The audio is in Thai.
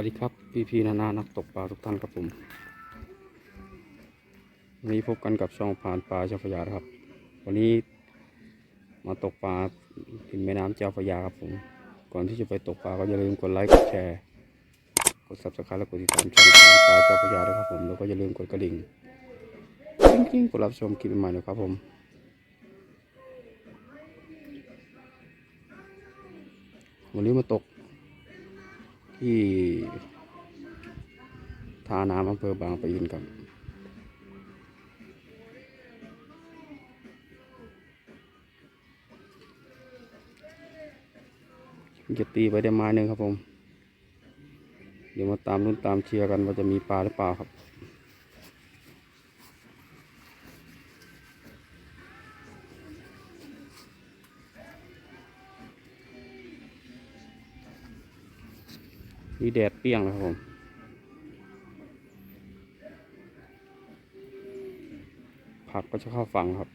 ัสดีครับพี่พีนานานักตกปลาทุกท่านครับผมวันนี้พบกันกับช่องผ่านปลาเจ้าพยาครับ วันนี้มาตกปลาริมแม่น้ำเจ้าพยาครับผม ก่อนที่จะไปตกปลาก็อย่าลืมกดไลค์กดแชร์กด subscribe และกดติดตามช่องผ่านปลาเจ้าพยาด้วยครับผมแล้วก็อย่าลืมกดกระดิ่งกริ๊งๆกดรับชมคลิปใหม่ๆนะครับผมวันนี้มาตก ที่ท่าน้ำอำเภอบางปะอินครับจะตีไปได้ไม้หนึ่งครับผม เดี๋ยวมาตามรุ่นตามเชียร์กันว่าจะมีปลาหรือเปล่าครับ นี่แดดเปรี้ยงนะครับผมผักก็จะเข้าฝั่งครับ